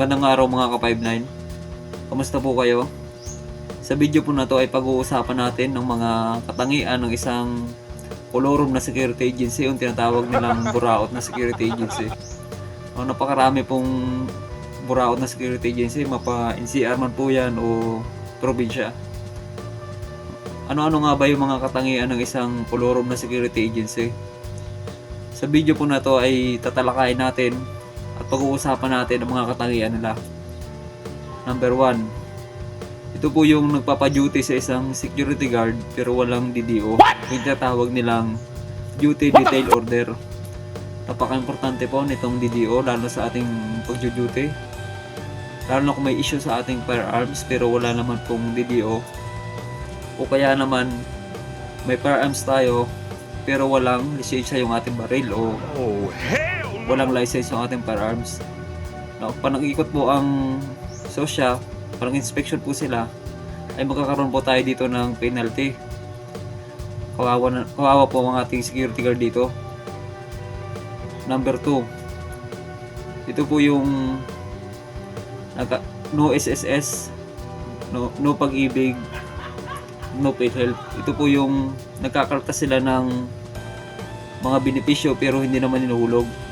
Magandang araw mga ka-59. Kamusta po kayo? Sa video po na to ay pag-uusapan natin ng mga katangian ng isang kolorum na security agency yung tinatawag nilang buraot na security agency. O, napakarami pong buraot na security agency, mapa NCR man po yan o probinsya. Ano-ano nga ba yung mga katangian ng isang kolorum na security agency? Sa video po na to ay tatalakayin natin at pag-uusapan natin ang mga katangian nila. Number 1. Ito po yung nagpapa-duty sa isang security guard pero walang DDO. Yung tinatawag nilang duty detail order. Napaka-importante po nitong DDO lalo sa ating pag-duty. Lalo na kung may issue sa ating firearms pero wala naman pong DDO. O kaya naman may firearms tayo pero walang lisensya yung ating baril o Oh, hell walang license yung ating firearms. No, pag nag-ikot po ang SOSYA, parang inspection po sila, ay magkakaroon po tayo dito ng penalty. Kawawa, na, kawawa po ang ating security guard dito. Number 2. Ito po yung naka, no SSS, no, no pag-ibig, no PhilHealth. Ito po yung nagkakaltas sila ng mga benepisyo pero hindi naman inuhulog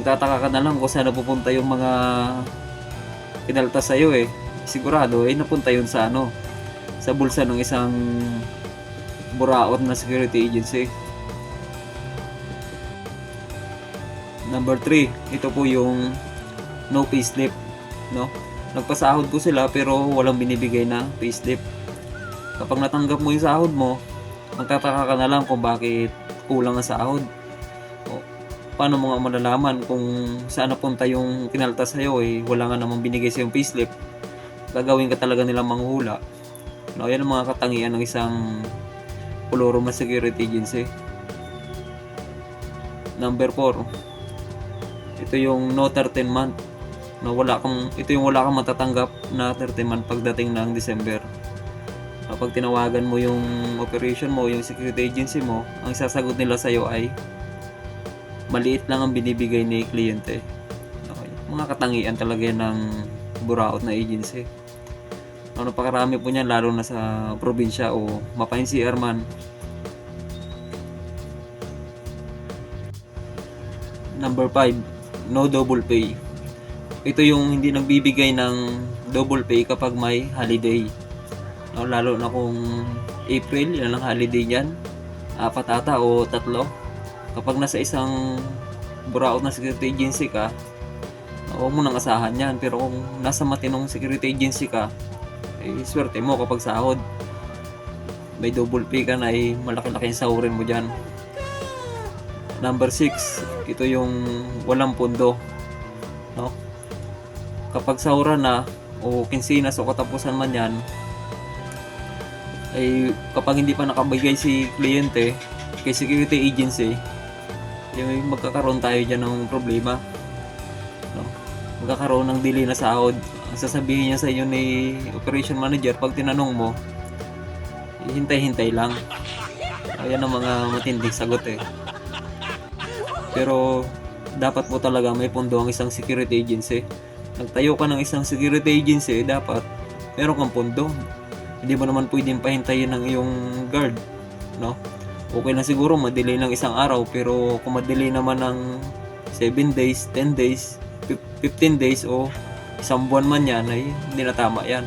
magtataka ka na lang kung saan napupunta yung mga kinaltas sa'yo eh. Sigurado eh napunta yun sa ano, sa bulsa ng isang buraot na security agency. Number 3, ito po yung no payslip, no? Nagpasahod ko sila pero walang binibigay na payslip. Kapag natanggap mo yung sahod mo, magtataka ka na lang kung bakit kulang ang sahod paano mo nga malalaman kung saan napunta yung kinaltas sa'yo eh wala nga namang binigay sa yung payslip. Gagawin ka talaga nilang manghula no, yan ang mga katangian ng isang Coloroma Security Agency. Number 4 ito yung no 13 month. No, wala kang, ito yung wala kang matatanggap na 13 month pagdating ng December. Kapag tinawagan mo yung operation mo, yung security agency mo, ang sasagot nila sa'yo ay maliit lang ang binibigay ni kliyente. Okay. Mga katangian talaga ng buraot na agency. Ano napakarami po niyan lalo na sa probinsya o mapain si man. Number 5, no double pay. Ito yung hindi nagbibigay ng double pay kapag may holiday. No, lalo na kung April, yan ang holiday niyan. Apat ata o tatlo kapag nasa isang buraot na security agency ka, huwag mo nang asahan yan. Pero kung nasa matinong security agency ka, eh, swerte mo kapag sahod. May double pay ka na, eh, malaki-laki yung sahurin mo dyan. Number 6, ito yung walang pundo. No? Kapag sahuran na, o kinsinas o katapusan man yan, ay kapag hindi pa nakabigay si kliyente kay security agency, yung magkakaroon tayo dyan ng problema. No? Magkakaroon ng delay na sahod. Ang sasabihin niya sa inyo ni operation manager pag tinanong mo, hintay-hintay lang. Ayan ang mga matinding sagot eh. Pero dapat po talaga may pondo ang isang security agency. Nagtayo ka ng isang security agency, dapat meron kang pondo. Hindi mo naman pwedeng pahintayin ng iyong guard, no? Okay na siguro madelay ng isang araw pero kung madelay naman ng 7 days, 10 days, 15 days o isang buwan man yan ay hindi na tama yan.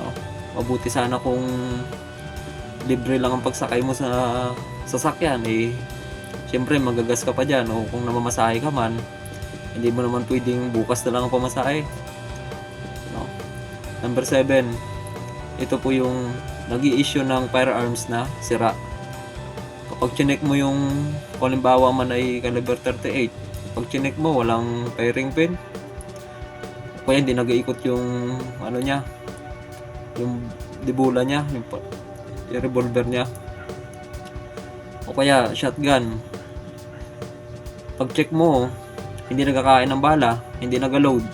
No? Mabuti sana kung libre lang ang pagsakay mo sa sasakyan eh syempre magagas ka pa dyan o kung namamasahe ka man hindi mo naman pwedeng bukas na lang ang pamasahe. No? Number 7 ito po yung nag issue ng firearms na sira kapag chinek mo yung kung halimbawa man ay caliber 38 pag chinek mo walang firing pin kaya hindi nag-iikot yung ano niya yung dibula niya yung, yung revolver niya. O kaya shotgun. Pag check mo hindi nagkakain ng bala hindi nag-load.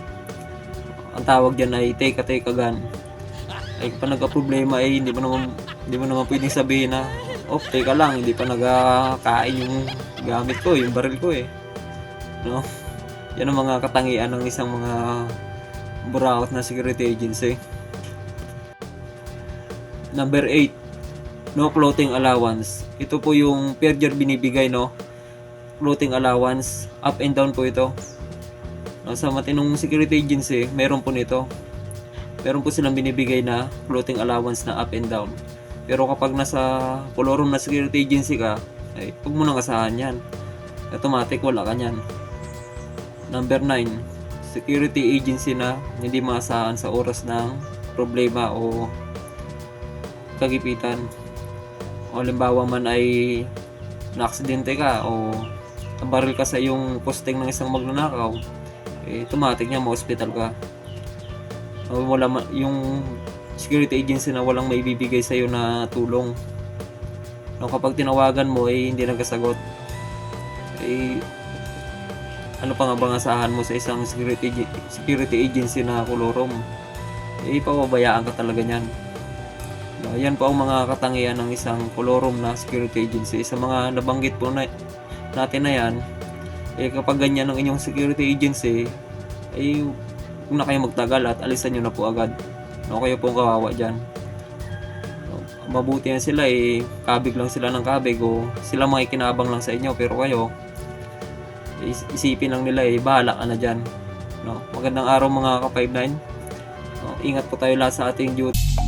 Ang tawag dyan ay take a take a gun. Ay pa nagka-problema ay hindi mo naman hindi mo naman pwedeng sabihin na oh, teka lang, hindi pa nagkakain yung gamit ko, yung baril ko eh. No? Yan ang mga katangian ng isang mga buraot na security agency. Number 8, no clothing allowance. Ito po yung per binibigay, no? Clothing allowance, up and down po ito. No, sa matinong security agency, meron po nito. Meron po silang binibigay na clothing allowance na up and down. Pero kapag nasa colorum na security agency ka, ay huwag mo nang asahan yan. Automatic wala ka yan. Number 9, security agency na hindi maasahan sa oras ng problema o kagipitan. O halimbawa man ay naaksidente ka o nabaril ka sa yung posting ng isang magnanakaw, eh, automatic niya ma-hospital ka. O wala ma- yung security agency na walang maibibigay sa iyo na tulong. No, kapag tinawagan mo eh hindi nagkasagot. Eh ano pa nga bang asahan mo sa isang security security agency na kolorom? Eh pababayaan ka talaga niyan. No, yan po ang mga katangian ng isang kolorom na security agency. Sa mga nabanggit po na, natin na yan, eh kapag ganyan ang inyong security agency, eh huwag na kayo magtagal at alisan nyo na po agad. No, kayo po ang kawawa dyan. Mabuti na sila eh, kabig lang sila ng kabig o sila makikinabang lang sa inyo pero kayo, is- isipin lang nila eh, bahala ka na dyan. No, magandang araw mga ka-59. No, ingat po tayo lahat sa ating duty.